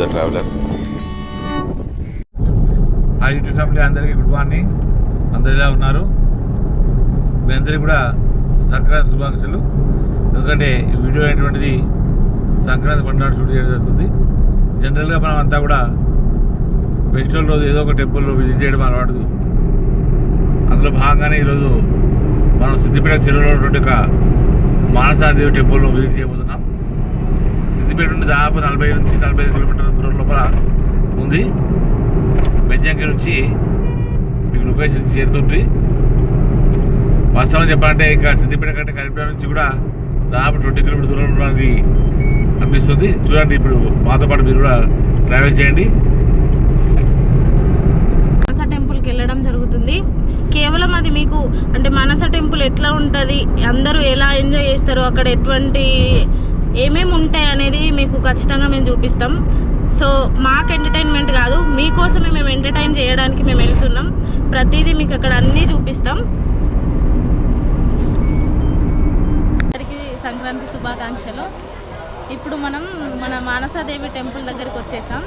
The traveller hi YouTube family అందరికీ good morning అందరు ఎలా ఉన్నారు? మీ అందరికీ కూడా సంక్రాంతి శుభాకాంక్షలు. ఎందుకంటే వీడియో అనేటువంటిది సంక్రాంతి పండుగ షూట్ చేయడం జరుగుతుంది. జనరల్గా మనం అంతా కూడా ఫెస్టివల్ రోజు ఏదో ఒక టెంపుల్లో విజిట్ చేయడం అలవాటు. అందులో భాగంగానే ఈరోజు మనం సిద్దిపేట చెరువులో ఉన్నటువంటి ఒక మానసాదేవి టెంపుల్లో విజిట్ చేయబోతున్నాం. సిద్దిపేట నుండి దాదాపు నలభై నుంచి నలభై ఐదు కిలోమీటర్ల దూరం లోపల ఉంది. బెజ్జంకి నుంచి మీకు లొకేషన్ చేరుతుంది వాస్తవం చెప్పాలంటే ఇక సిద్దిపేట కంటే కరీంనగర్ నుంచి కూడా దాదాపు ట్వంటీ కిలోమీటర్ దూరం ఉన్నది అనిపిస్తుంది. చూడండి ఇప్పుడు మాతో పాటు మీరు కూడా ట్రావెల్ చేయండి. మానస టెంపుల్కి వెళ్ళడం జరుగుతుంది. కేవలం అది మీకు అంటే మానస టెంపుల్ ఎట్లా ఉంటుంది? అందరూ ఎలా ఎంజాయ్ చేస్తారు? అక్కడ ఎటువంటి ఏమేమి ఉంటాయి అనేది మీకు ఖచ్చితంగా మేము చూపిస్తాం. సో మాకు ఎంటర్టైన్మెంట్ కాదు మీకోసమే మేము ఎంటర్టైన్ చేయడానికి మేము వెళ్తున్నాం. ప్రతిదీ మీకు అక్కడ అన్నీ చూపిస్తాం. అందరికీ సంక్రాంతి శుభాకాంక్షలు. ఇప్పుడు మనం మన మానసాదేవి టెంపుల్ దగ్గరికి వచ్చేసాం.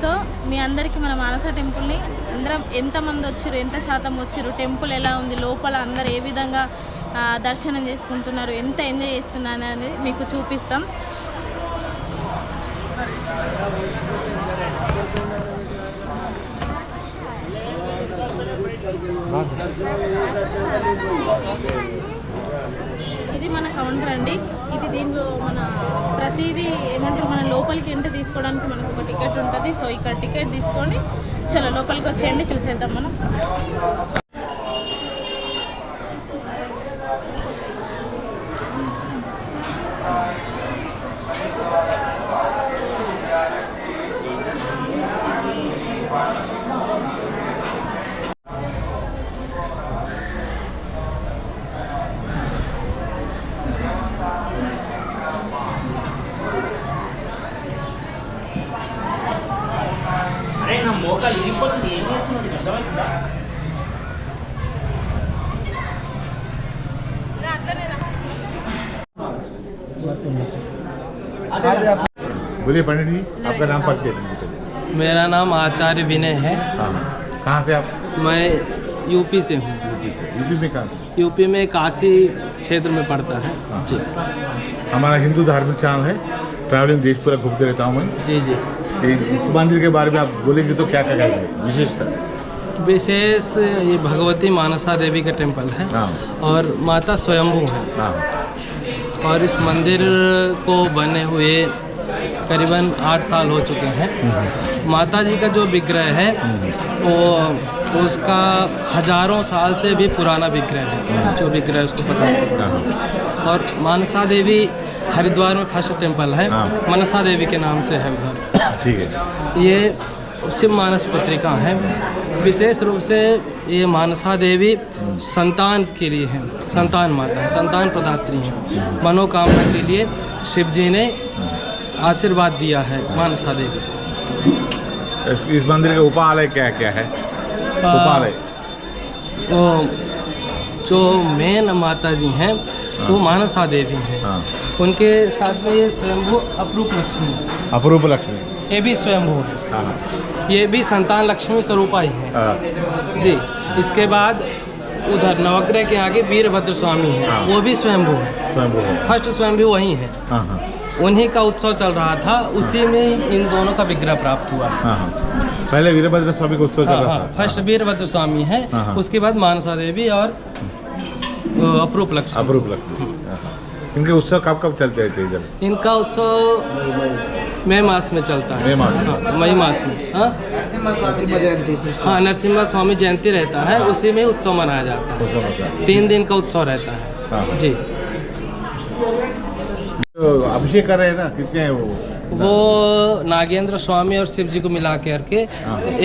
సో మీ అందరికీ మన మానస టెంపుల్ని అందరం ఎంతమంది వచ్చారు ఎంత శాతం వచ్చారు టెంపుల్ ఎలా ఉంది లోపల అందరు ఏ విధంగా దర్శనం చేసుకుంటున్నారు ఎంత ఎంజాయ్ చేస్తున్నారు అనేది మీకు చూపిస్తాం. ఇది మన కౌంటర్ అండి. ఇది దీంట్లో మన ప్రతిదీ ఏమంటారు మన లోపలికి ఎంట్రీ తీసుకోవడానికి మనకు ఒక టికెట్ ఉంటుంది. సో ఇక్కడ టికెట్ తీసుకొని చలో లోపలికి వచ్చేయండి చూసేద్దాం మనం. बोलिए पंडित जी आपका नाम परिचय मेरा नाम आचार्य विनय है। हाँ कहाँ से आप? मैं यूपी से हूँ। यूपी से। यूपी में कहाँ? यूपी में काशी क्षेत्र में पड़ता है। हाँ। जी। हमारा हिंदू धार्मिक चैनल है। ट्रैवलिंग देश पूरा घूमते रहता हूँ मैं। जी जी। इस मंदिर के बारे में आप बोलेंगे तो क्या क्या कहेंगे? विशेषता। विशेष ये भगवती मानसा देवी का टेंपल है। हाँ। और माता स्वयंभू हाँ। और इस मंदिर को बने हुए करीबन आठ साल हो चुके हैं। माता जी का जो विग्रह है वो उसका हज़ारों साल से भी पुराना विग्रह है जो विग्रह उसको पता है। और मानसा देवी हरिद्वार में फ़र्स्ट टेंपल है हाँ। मनसा देवी के नाम से है उधर ठीक है। ये शिव मानस पत्रिका है। विशेष रूप से ये मानसा देवी संतान के लिए है संतान माता है संतान प्रदात्री है। मनोकामना के लिए शिव जी ने आशीर्वाद दिया है मानसा देवी। इस, इस मंदिर के उपालय क्या क्या है उपालय। तो जो मेन माता जी हैं। वो मानसा देवी हैं। हाँ। उनके साथ में ये स्वयंभू अपरूप लक्ष्मी। है। अपूर्व लक्ष्मी। ये भी स्वयंभू है। हाँ ये भी संतान लक्ष्मी स्वरूपा ही। है। हाँ जी इसके बाद उधर नवग्रह के आगे वीरभद्र स्वामी है। वो भी स्वयंभू है। स्वयंभू है। फ़र्स्ट स्वयंभू वही है। उन्हीं का उत्सव चल रहा था। उसी में इन दोनों का विग्रह प्राप्त हुआ। पहले वीरभद्र स्वामी का उत्सव चल रहा था। फ़र्स्ट वीरभद्र स्वामी है। उसके बाद मानसा देवी और अपरूप लक्ष्मी। अपूर्व लक्ष्मी। इनके उत्सव कब कब चलते रहते हैं इनका उत्सव मई मास में चलता है। मई मास में। हाँ, मई मास में हाँ। हाँ नरसिम्हा स्वामी जयंती रहता है उसी में उत्सव मनाया जाता है। तीन दिन का उत्सव रहता है। हाँ। जी। तो अभिषेक कर रहे हैं ना किसके हैं वो? वो नागेंद्र स्वामी और शिव जी को मिला के करके।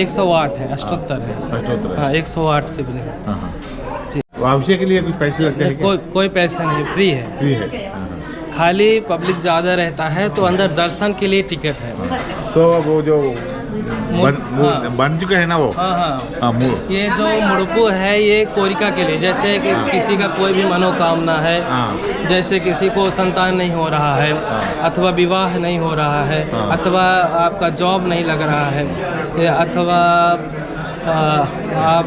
108 है। अष्टोत्तर है। अष्टोत्तर है। हाँ 108 शिवलिंग हाँ हाँ। जी। तो अभिषेक के लिए कुछ पैसे लगते हैं कोई कोई पैसा नहीं फ्री है। फ्री हाँ। खाली पब्लिक ज़्यादा रहता है तो अंदर दर्शन के लिए टिकट है तो वो जो बन हाँ। बन चुका है ना वो हाँ हाँ हाँ ये जो मुड़कू है ये कोरिका के लिए जैसे कि किसी का कोई भी मनोकामना है हाँ जैसे किसी को संतान नहीं हो रहा है हाँ। अथवा विवाह नहीं हो रहा है हाँ। अथवा आपका जॉब नहीं लग रहा है अथवा आप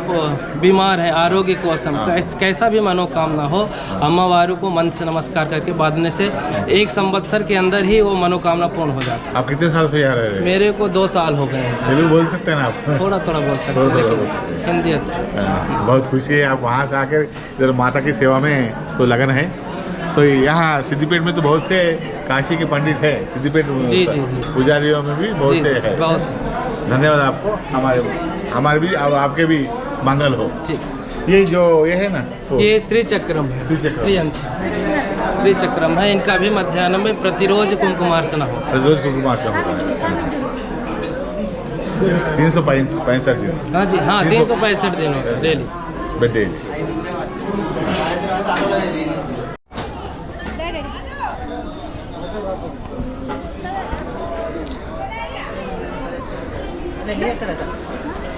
बीमार हैं आरोग्य कोसम हाँ। कैस- भी मनोकामना हो अम्मावारों को मन से नमस्कार करके बांधने से एक संवत्सर के अंदर ही वो मनोकामना पूर्ण हो जाता है। आप कितने साल से यहाँ रह रहे है? मेरे को दो साल हो गए हैं। बोल सकते हैं ना आप? थोड़ा थोड़ा बोल सकते हैं। हिंदी अच्छा। बहुत खुशी है आप वहाँ से आकर इधर माता की सेवा में तो लगन है। तो यहाँ सिद्धिपेट में तो बहुत से काशी के पंडित है सिद्धिपेट जी, जी, जी। पुजारियों में भी बहुत से है। बहुत। धन्यवाद आपको हमारे हमारे भी अब आपके भी मंगल हो। ठीक। ये जो ये है ना? तो ये श्री चक्रम है। श्री चक्रम। श्री चक्रम है। इनका भी मध्यान्ह में प्रतिरोज कुमकुमार्चना हो। रोज को कुमार होता है। तीन सौ पैंसठ दिन। हाँ जी हाँ तीन सौ- पैंसठ दिन हो गए डेली। बर्थडे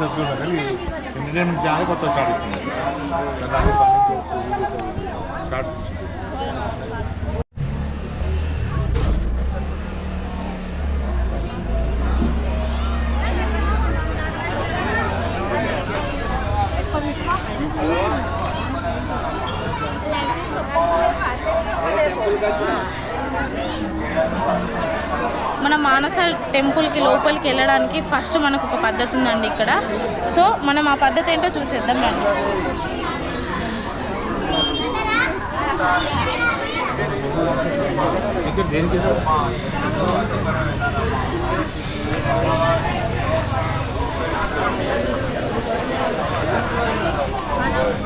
ఛానల్ యాభై సబ్స్క్రైబర్ కానీ ఎంటర్టైన్మెంట్ కొత్త స్టార్ట్ చేసింది దాన్ని స్టార్ట్ మన మానస టెంపుల్కి లోపలికి వెళ్ళడానికి ఫస్ట్ మనకు ఒక పద్ధతి ఉందండి ఇక్కడ. సో మనం ఆ పద్ధతి ఏంటో చూసేద్దాం రండి.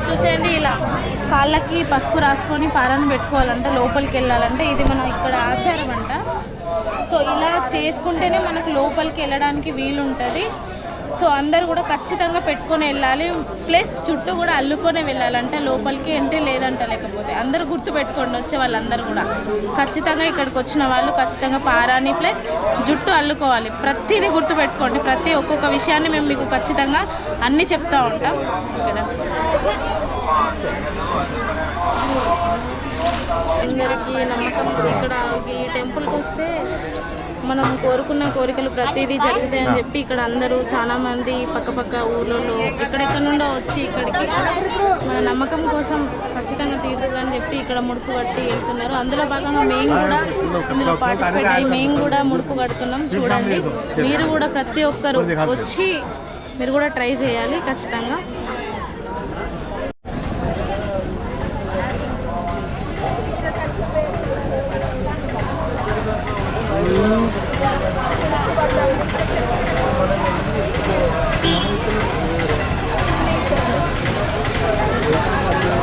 చూసేయండి ఇలా కాళ్ళకి పసుపు రాసుకొని పారాన్ని పెట్టుకోవాలంటే లోపలికి వెళ్ళాలంటే ఇది మనం ఇక్కడ ఆచారం అంట. సో ఇలా చేసుకుంటేనే మనకు లోపలికి వెళ్ళడానికి వీలు ఉంటుంది సో అందరు కూడా ఖచ్చితంగా పెట్టుకొని వెళ్ళాలి. ప్లస్ చుట్టూ కూడా అల్లుకొని వెళ్ళాలంటే లోపలికి ఎంట్రీ లేదంట లేకపోతే అందరూ గుర్తు పెట్టుకోండి వచ్చే వాళ్ళందరూ కూడా. ఖచ్చితంగా ఇక్కడికి వచ్చిన వాళ్ళు ఖచ్చితంగా పారాని ప్లస్ జుట్టు అల్లుకోవాలి. ప్రతిదీ గుర్తు పెట్టుకోండి. ప్రతి ఒక్కొక్క విషయాన్ని మేము మీకు ఖచ్చితంగా అన్నీ చెప్తా ఉంటాం. ఇక్కడ అందరికీ నమ్మకం ఇక్కడ ఈ టెంపుల్కి వస్తే మనం కోరుకున్న కోరికలు ప్రతిదీ జరుగుతాయని చెప్పి ఇక్కడ అందరూ చాలా మంది పక్కపక్క ఊళ్ళలో ఎక్కడెక్కడ నుండో వచ్చి ఇక్కడికి మన నమ్మకం కోసం ఖచ్చితంగా తీరుతుందని చెప్పి ఇక్కడ ముడుపు కట్టి వెళ్తున్నారు. అందులో భాగంగా మేము కూడా ఇందులో పార్టిసిపేట్ అయ్యి మేము కూడా ముడుపు కడుతున్నాం. చూడండి మీరు కూడా ప్రతి ఒక్కరు వచ్చి మీరు కూడా ట్రై చేయాలి ఖచ్చితంగా.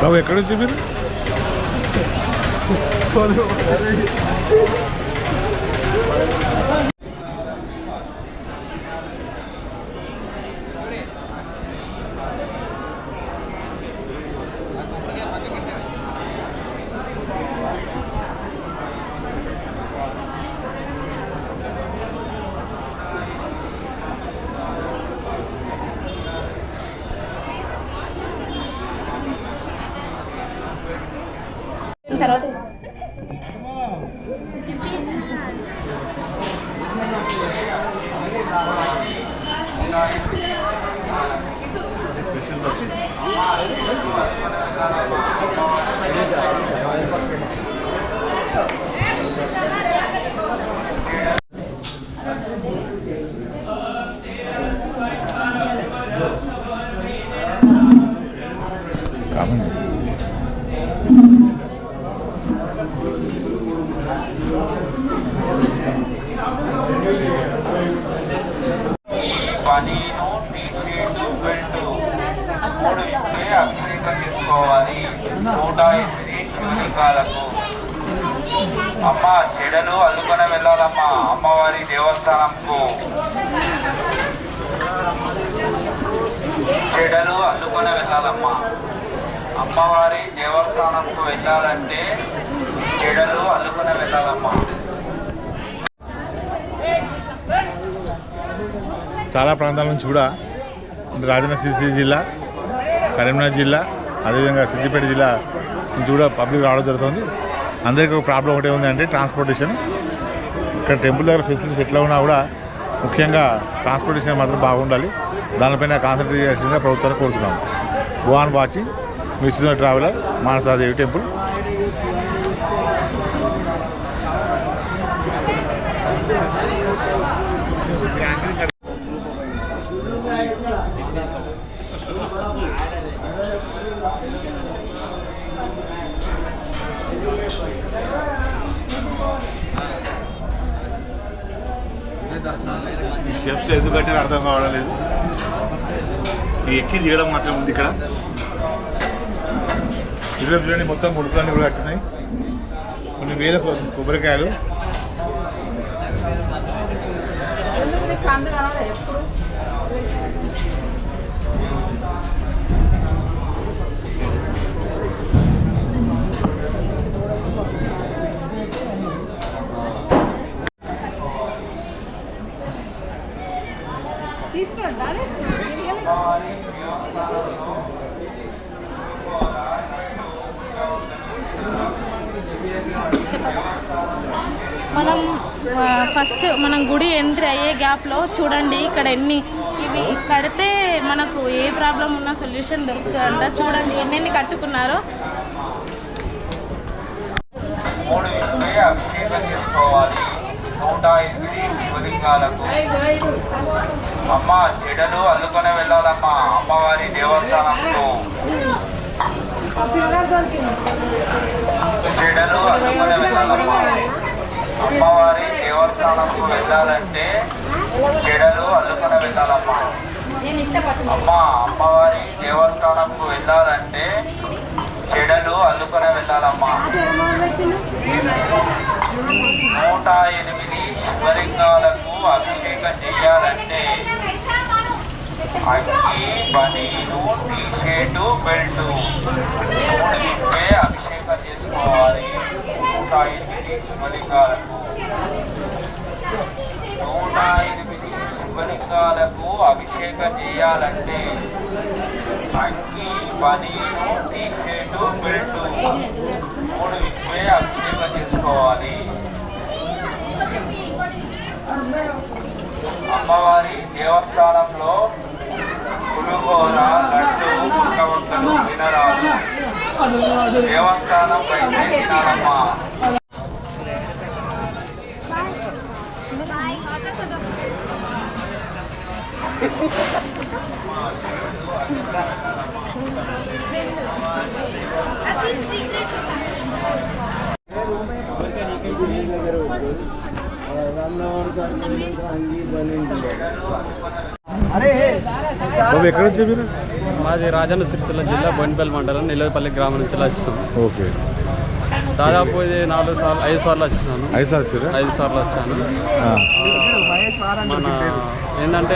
బాబు ఎక్కడ నుంచి మీరు? Pani మూడు ఇప్పుడే అభిషేకం చేసుకోవాలి నూట ఎనిమిది శివలింగాలకు అమ్మ చెడలు అల్లుకొని వెళ్ళాలమ్మా. అమ్మవారి దేవస్థానంకు. చెడలు అల్లుకొని వెళ్ళాలమ్మా. అమ్మవారి దేవస్థానంకు వెళ్ళాలంటే చెడలు అల్లుకొని వెళ్ళాలమ్మా. చాలా ప్రాంతాల నుంచి కూడా రాజన్న సిరిసిల్ల జిల్లా. కరీంనగర్ జిల్లా అదేవిధంగా సిద్దిపేట జిల్లా నుంచి కూడా పబ్లిక్ రావడం జరుగుతుంది. అందరికీ ఒక ప్రాబ్లం ఒకటే ఉంది అంటే ట్రాన్స్పోర్టేషన్ ఇక్కడ టెంపుల్ దగ్గర ఫెసిలిటీస్ ఎట్లా ఉన్నా కూడా ముఖ్యంగా ట్రాన్స్పోర్టేషన్ మాత్రం బాగుండాలి. దానిపైన కాన్సన్ట్రేట్ చేసిన ప్రభుత్వాన్ని కోరుతున్నాము. Go on watching mister traveller Manasa Devi temple ఈ స్టెప్స్ ఎందుకంటే అర్థం కావడం లేదు. ఎక్కి దిగడం మాత్రం ఉంది ఇక్కడ. ఇరవై చూడండి మొత్తం కొడుకులన్నీ కూడా కట్టున్నాయి. కొన్ని వేల కొబ్బరికాయలు మనం ఆ, ఫస్ట్ మనం గుడి ఎంట్రీ అయ్యే గ్యాప్లో చూడండి ఇక్కడ ఎన్ని ఇవి కడితే మనకు ఏ ప్రాబ్లం ఉన్నా సొల్యూషన్ దొరుకుతుందంట. చూడండి ఎన్నెన్ని కట్టుకున్నారో. నూట ఎనిమిది శివలింగాలకు అమ్మ చెడలు అల్లుకొని వెళ్ళాలమ్మా. అమ్మవారి దేవస్థానంలో. చెడలు అల్లుకొని వెళ్ళాలమ్మా. అమ్మవారి దేవస్థానంకు వెళ్ళాలంటే చెడలు అల్లుకొని వెళ్ళాలమ్మా. అమ్మ అమ్మవారి దేవస్థానంకు వెళ్ళాలంటే చెడలు అల్లుకొని వెళ్ళాలమ్మా. నూట ఎనిమిది శివలింగాలకు అభిషేకం చేయాలంటే అగ్గి పనీరు టీషర్టు బెల్ట్ మూడు విప్పే అభిషేకం చేసుకోవాలి. నూట ఎనిమిది శివలింగాలకు నూట ఎనిమిది శివలింగాలకు అభిషేకం చేయాలంటే అంకి పనీరు టీషర్టు బెల్ట్ మూడు విప్పే అభిషేకం చేసుకోవాలి అమ్మవారి దేవస్థానంలో పులుగోర లడ్డు పుట్టవంకలు తినరాదు. దేవస్థానం పైన తినాలమ్మా. ఎక్కడ మాది రాజన్న సిరిసిల్ల జిల్లా బొన్పల్లి మండలం నిలవపల్లి గ్రామం నుంచి వచ్చినాం ఓకే. దాదాపు ఇది నాలుగు సార్లు ఐదు సార్లు వచ్చినాను. ఐదు సార్ వచ్చారా? ఐదు సార్లు వచ్చాను. మన ఏంటంటే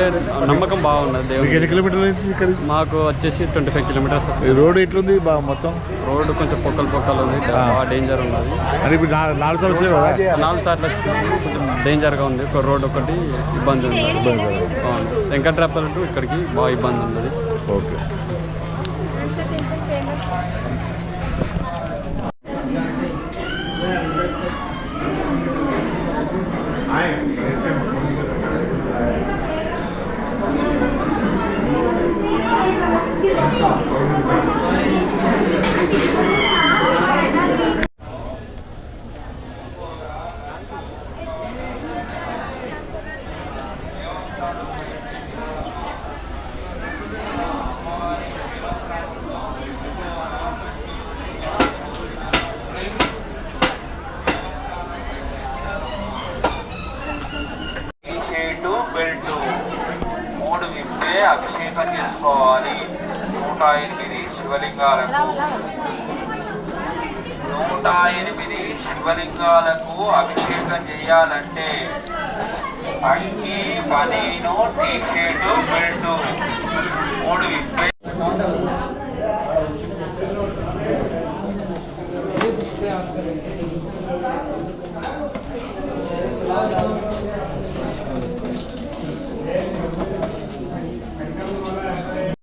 నమ్మకం బాగున్నది మీకు దేవుడు ఎన్ని కిలోమీటర్లు ఇక్కడ మాకు వచ్చేసి ట్వంటీ ఫైవ్ కిలోమీటర్స్ వస్తుంది. రోడ్ ఎట్లుంది బాగా మొత్తం? రోడ్డు కొంచెం పొక్కలు పొక్కలు ఉంది బాగా డేంజర్ ఉన్నది. అంటే ఇప్పుడు నాలుగు సార్లు వచ్చాయి కదా? నాలుగు సార్లు వచ్చినాము కొంచెం డేంజర్గా ఉంది. ఒక రోడ్ ఒకటి ఇబ్బంది ఉంది. వెంకట్రాపల్లి టు ఇక్కడికి బాగా ఇబ్బంది ఉన్నది. ఓకే. టీషర్టు నూట ఎనిమిది శివలింగాలకు నూట ఎనిమిది శివలింగాలకు అభిషేకం చేయాలంటే అంకి పదిను టీ షర్టు బెల్టు మూడు విప్పే